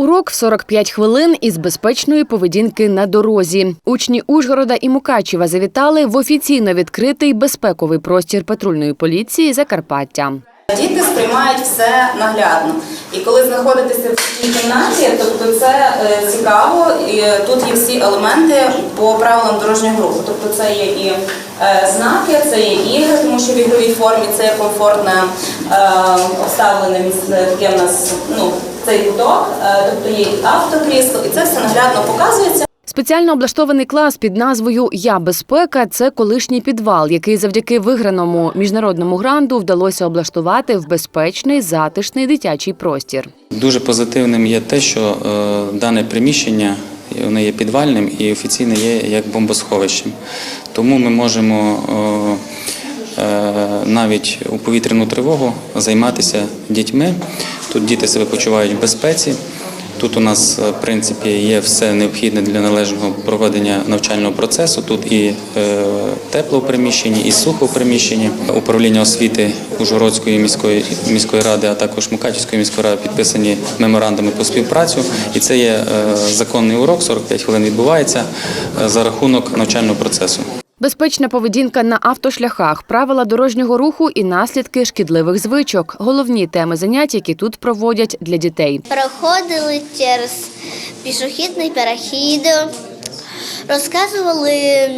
Урок в 45 хвилин із безпечної поведінки на дорозі. Учні Ужгорода і Мукачева завітали в офіційно відкритий безпековий простір патрульної поліції Закарпаття. Діти сприймають все наглядно. І коли знаходитеся в цій кімнаті, тобто це е, цікаво, і тут є всі елементи по правилам дорожнього руху. Тобто це є і е, знаки, це є ігри, тому що в ігровій формі це є комфортне е, обставлене місце, таке в нас ну, цей куток, тобто є автокрісло, і це все наглядно показується. Спеціально облаштований клас під назвою Я безпека це колишній підвал, який завдяки виграному міжнародному гранту вдалося облаштувати в безпечний затишний дитячий простір. Дуже позитивним є те, що е, дане приміщення воно є підвальним і офіційно є як бомбосховищем. Тому ми можемо е, е, навіть у повітряну тривогу займатися дітьми. Тут діти себе почувають в безпеці. Тут у нас, е, в принципі, є все необхідне для належного проведення навчального процесу. Тут і е, тепло в приміщенні, і сухо в приміщенні. Управління освіти Ужгородської міської міської ради, а також Мукачівської міської ради підписані меморандуми про співпрацю. І це є е, законний урок, 45 хвилин відбувається за рахунок навчального процесу. Безпечна поведінка на автошляхах, правила дорожнього руху і наслідки шкідливих звичок головні теми занять, які тут проводять для дітей. Проходили через пішохідний перехід, розказували,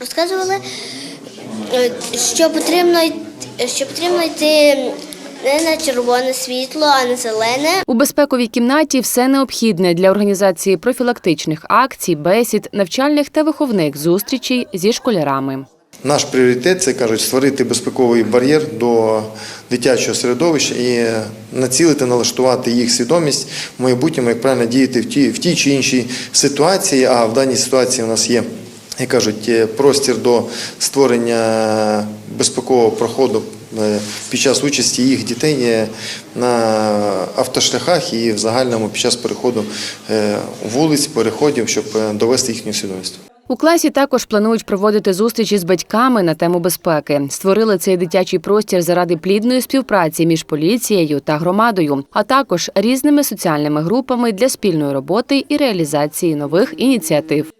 розказували, е, що потрібно, що потрібно йти не на червоне світло, а на зелене. У безпековій кімнаті все необхідне для організації профілактичних акцій, бесід, навчальних та виховних зустрічей зі школярами. Наш пріоритет це кажуть створити безпековий бар'єр до дитячого середовища і націлити, налаштувати їх свідомість в майбутньому, як правильно діяти в тій, в тій чи іншій ситуації. А в даній ситуації у нас є, як кажуть, е, простір до створення безпекового проходу під час участі їх дітей е, на автошляхах і в загальному під час переходу е, вулиць, переходів, щоб е, довести їхню свідомість. У класі також планують проводити зустрічі з батьками на тему безпеки. Створили цей дитячий простір заради плідної співпраці між поліцією та громадою, а також різними соціальними групами для спільної роботи і реалізації нових ініціатив.